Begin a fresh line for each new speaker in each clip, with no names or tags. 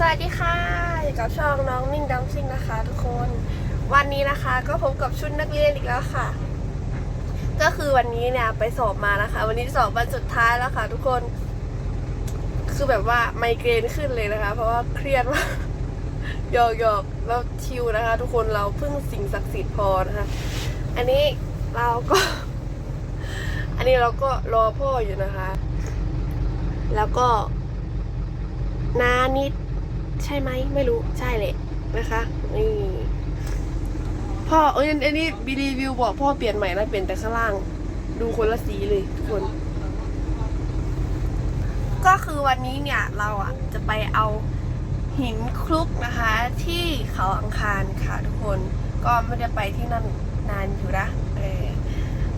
สวัสดีค่ะอยู่กับช่องน้องนิ่งดัมซิงนะคะ ทุกคน วันนี้นะคะก็พบกับชุดนักเรียนอีกแล้วค่ะ ก็คือวันนี้เนี่ยไปสอบมานะคะ วันนี้สอบวันสุดท้ายแล้วค่ะ ทุกคน คือแบบว่าไมเกรนขึ้นเลยนะคะ เพราะว่าเครียดมากหยอกหยอกแล้วชิวนะคะ ทุกคนเราพึ่งสิ่งศักดิ์สิทธิ์พอนะคะ อันนี้เราก็ อันนี้เราก็รอพ่ออยู่นะคะ แล้วก็นานิด ใช่ไหมไม่รู้ใช่เลยนะคะนี่พ่อเอ้ยอันนี้บีรีวิวบอกพ่อเปลี่ยนใหม่นะเปลี่ยนแต่ข้างล่าง ดูคนละสีเลยทุกคน ก็คือวันนี้เนี่ยเราอะจะไปเอาหินคลุกนะคะ ที่เขาอังคารค่ะทุกคนก็ไม่ได้ไปที่นั่นนานอยู่นะเออ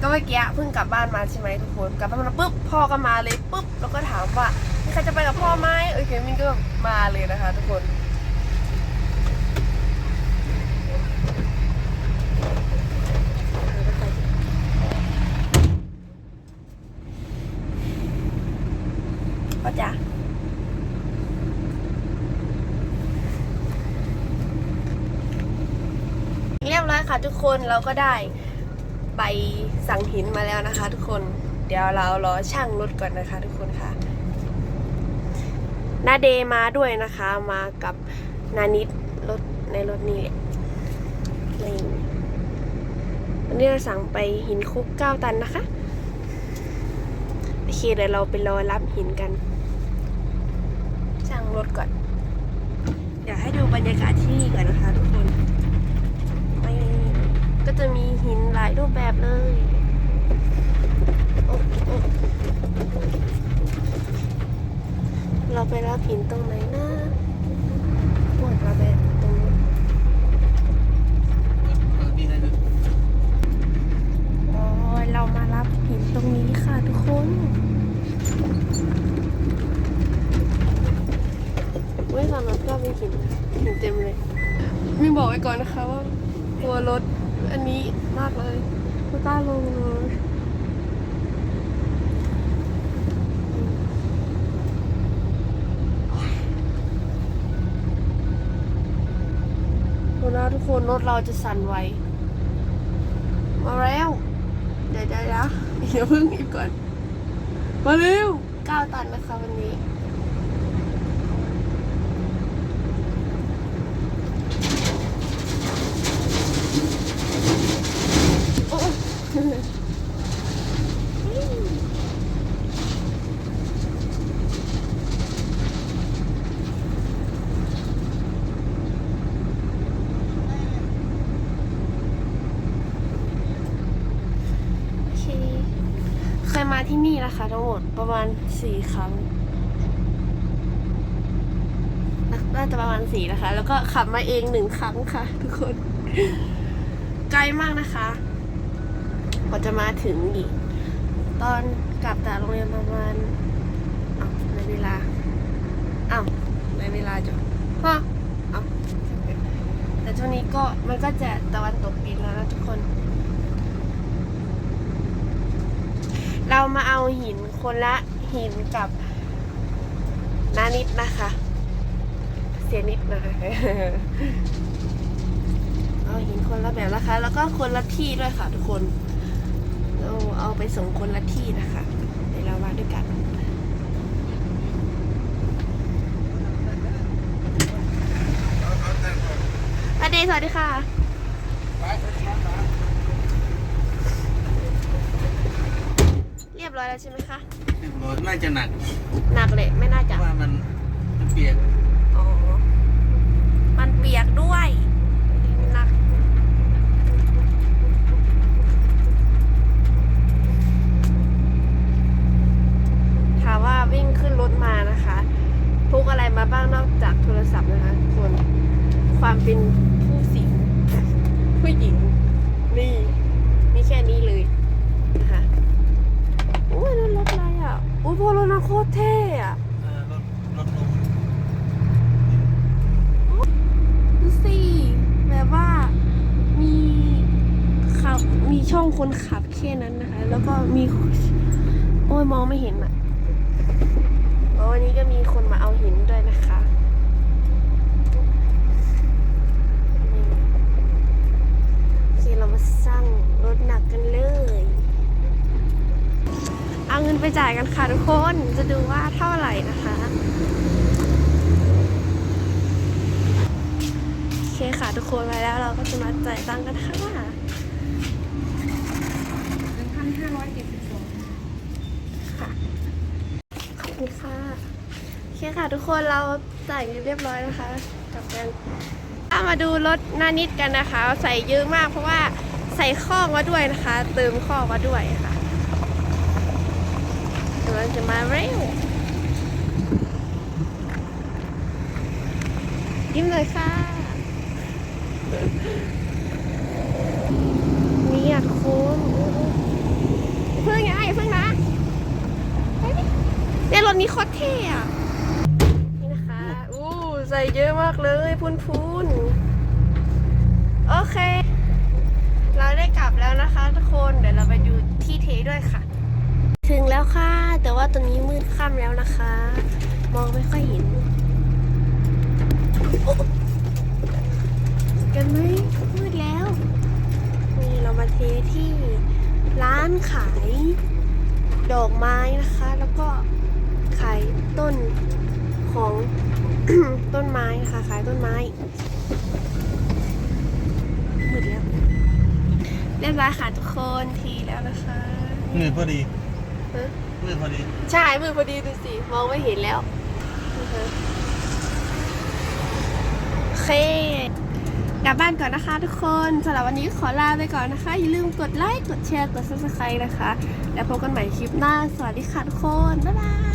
ก็เมื่อกี้เพิ่งกลับบ้านมาใช่ไหมทุกคนกลับบ้านมาปุ๊บพ่อก็มาเลยปุ๊บแล้วก็ถามว่า มีใครจะไปกับพ่อไหมเออเคมินก็มาเลยนะคะทุกคนก็จะเรียบร้อยค่ะทุกคนเราก็ได้ไปสั่งหินมาแล้วนะคะ ทุกคนเดี๋ยวเรารอช่างรถก่อนนะคะ ทุกคนค่ะ นาเดมาด้วยนะคะ มากับนานิดรถในรถนี้นี่วันนี้เราสั่งไปหินคุกเก้าตันนะคะ โอเคเดี๋ยวเราไปรอรับหินกันช่างรถก่อนอยากให้ดูบรรยากาศที่นี่ก่อนนะคะทุกคนไม่ก็จะมีหินหลายรูปแบบเลยโอ๊ะโอ๊ะ เราไปรับหินตรงไหนนะโอ้ยเราไปตรงนู้นโอ้ยเรามารับหินตรงนี้ค่ะทุกคนไม่สำหรับก็มีหินหินเต็มเลย มีบอกไว้ก่อนนะคะว่ากลัวรถอันนี้มากเลยไม่กล้าลงเลยดูนะทุก คนรถเราจะสั่นไวมาแล้ว เดี๋ยวเดี๋ยวเดี๋ยวเพิ่งอีกก่อน มาเร็วเก้าตันนะคะวันนี้ โอ้โอเคเคย มาที่นี่นะคะทั้งหมดประมาณสี่ครั้งน่าจะประมาณสี่นะคะ แล้วก็ขับมาเองหนึ่งครั้งค่ะ ทุกคน ไกลมากนะคะกว่าจะมาถึงอีก ตอนกลับจากโรงเรียนประมาณอ้าวในเวลาอ้าวในเวลาจ้ะพ่ออ้าวแต่ช่วงนี้ก็มันก็จะตะวันตกดินแล้วนะทุกคน เรามาเอาหินคนละหินกับนานิดนะคะ เสียนิดนะคะเอาหินคนละแบบนะคะ แล้วก็คนละที่ด้วยค่ะ ทุกคนเราเอาไปส่งคนละที่นะคะเดี๋ยวเรามาด้วยกันสวัสดีสวัสดีค่ะ เรียบร้อยแล้วใช่ไหมคะ
น่าจะหนัก
หนักเลยไม่น่า
เพ
จะ
ราะว่ามันมันเปียก
อ๋อมันเปียกด้วยหนักถามว่าวิ่งขึ้นรถมานะคะพกอะไรมาบ้างนอกจากโทรศัพท์นะคะทุกคนความเป็นผู้สิงผู้หญิงนี่มีแค่นี้เลยนะคะโอ้ยนั่นรถอะไร อุ้ยพอรถนะโคตรเท่อะ
เออรถรถลง
ดูสิแบบว่ามีขับมีช่องคนขับแค่นั้นนะคะ แล้วก็มี โอ้ยมองไม่เห็นอะแล้ววันนี้ก็มีคนมาเอาหินด้วยนะคะายกันค่ะทุกคนจะดูว่าเท่าไหร่นะคะโอเคค่ะทุกคนมาแล้วเราก็จะมาจ่ายตังค์กันค่ะ
หนึ่งพันห้าร้อยเจ็ดสิบสอง
ค่ะขอบคุณค่ะโอเคค่ะทุกคนเราจ่ายเงินเรียบร้อยนะคะกลับกันเอามาดูรถหนานิดกันนะคะ ใส่เยอะมากเพราะว่าใส่ข้อมาด้วยนะคะ เติมข้อมาด้วยค่ะ กำลังจะมาเร็ว ยิ้มเลยค่ะนี่อะทุกคนเพิ่งไงเพิ่งนะเนี่ยรถนี้โคตรเท่อะนี่นะคะอู้ใส่เยอะมากเลยพุนพุนๆโอเค เราได้กลับแล้วนะคะทุกคน เดี๋ยวเราไปดูที่เทด้วยค่ะ ถึงแล้วค่ะ แต่ว่าตอนนี้มืดค่ำแล้วนะคะ มองไม่ค่อยเห็นโอ๊ะกันไหมมืดแล้ว นี่เรามาเทที่ร้านขายดอกไม้นะคะ แล้วก็ขายต้นของต้นไม้นะคะขายต้นไม้หมดแล้วเรียบร้อยค่ะทุกคนทีแล้วนะคะ
มืดพอดี
ฮะ
มืดพอดี
ใช่มือพอดีดูสิ มองไม่เห็นแล้วโอเค กลับบ้านก่อนนะคะทุกคนสำหรับวันนี้ขอลาไปก่อนนะคะ อย่าลืมกดไลค์ กดแชร์ กด subscribe นะคะ แล้วพบกันใหม่คลิปหน้า สวัสดีค่ะทุกคน บ๊ายบาย